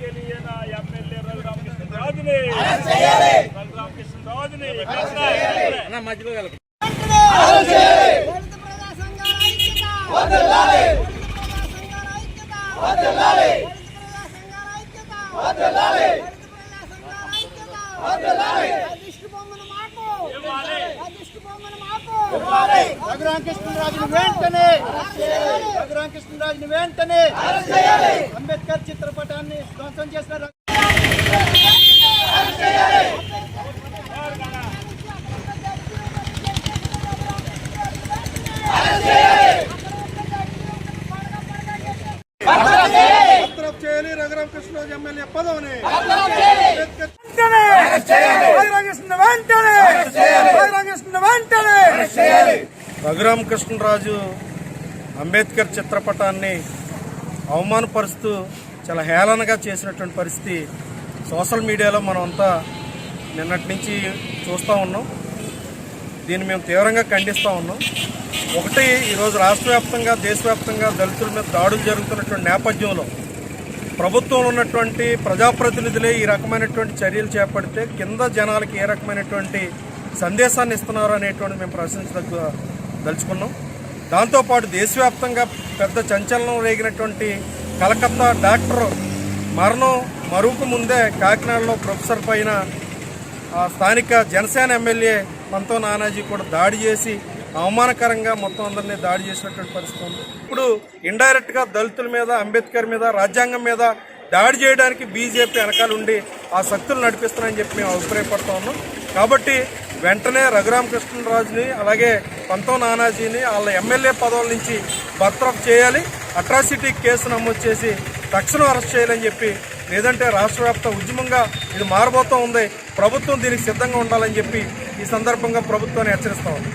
తెలియన MLA Raghuramakrishna రాజుని రఘురామకృష్ణ రాజుని మధ్యలో వదలాలి. దృష్టి బొమ్మను మాకు. దృష్టి బొమ్మను మాకు. రఘురామకృష్ణరాజుని వెంటనే. రఘురామకృష్ణరాజుని అంబేద్కర్ చిత్రపటాన్ని ధ్వంసం చేసిన చేయాలి రఘురామకృష్ణరాజు ఎమ్మెల్యే పదవిని. అంబేద్కర్ రఘురామకృష్ణరాజు అంబేద్కర్ చిత్రపటాన్ని అవమానపరుస్తూ చాలా హేళనగా చేసినటువంటి పరిస్థితి సోషల్ మీడియాలో మనం అంతా నిన్నటి నుంచి చూస్తూ ఉన్నాం. దీన్ని మేము తీవ్రంగా ఖండిస్తూ ఉన్నాం. ఒకటి ఈరోజు రాష్ట్ర వ్యాప్తంగా దేశవ్యాప్తంగా దళితుల మీద దాడులు జరుగుతున్నటువంటి నేపథ్యంలో ప్రభుత్వంలో ఉన్నటువంటి ప్రజాప్రతినిధులే ఈ రకమైనటువంటి చర్యలు చేపడితే కింద జనాలకి ఏ రకమైనటువంటి సందేశాన్ని ఇస్తున్నారు అనేటువంటి మేము ప్రశ్నించదగ్గ దలుచుకున్నాం. దాంతోపాటు దేశవ్యాప్తంగా పెద్ద చంచలనం రేగినటువంటి కలకత్తా డాక్టర్ మరణం మరువుకు ముందే కాకినాడలో ప్రొఫెసర్ పైన స్థానిక జనసేన ఎమ్మెల్యే పంతో నానాజీ కూడా దాడి చేసి అవమానకరంగా మొత్తం అందరినీ దాడి చేసినటువంటి పరిస్థితి ఉంది. ఇప్పుడు ఇండైరెక్ట్గా దళితుల మీద అంబేద్కర్ మీద రాజ్యాంగం మీద దాడి చేయడానికి బీజేపీ వెనకాల ఉండి ఆ శక్తులు నడిపిస్తున్నాయని చెప్పి మేము అభిప్రాయపడుతూ ఉన్నాం. కాబట్టి వెంటనే రఘురామకృష్ణరాజుని అలాగే పంతో నానాజీని వాళ్ళ ఎమ్మెల్యే పదవుల నుంచి బర్తరఫ్ చేయాలి. అట్రాసిటీ కేసు నమోదు చేసి తక్షణం అరెస్ట్ చేయాలని చెప్పి లేదంటే రాష్ట్ర వ్యాప్త ఉద్యమంగా ఇది మారబోతూ ఉంది. ప్రభుత్వం దీనికి సిద్ధంగా ఉండాలని చెప్పి ఈ సందర్భంగా ప్రభుత్వాన్ని హెచ్చరిస్తా ఉంది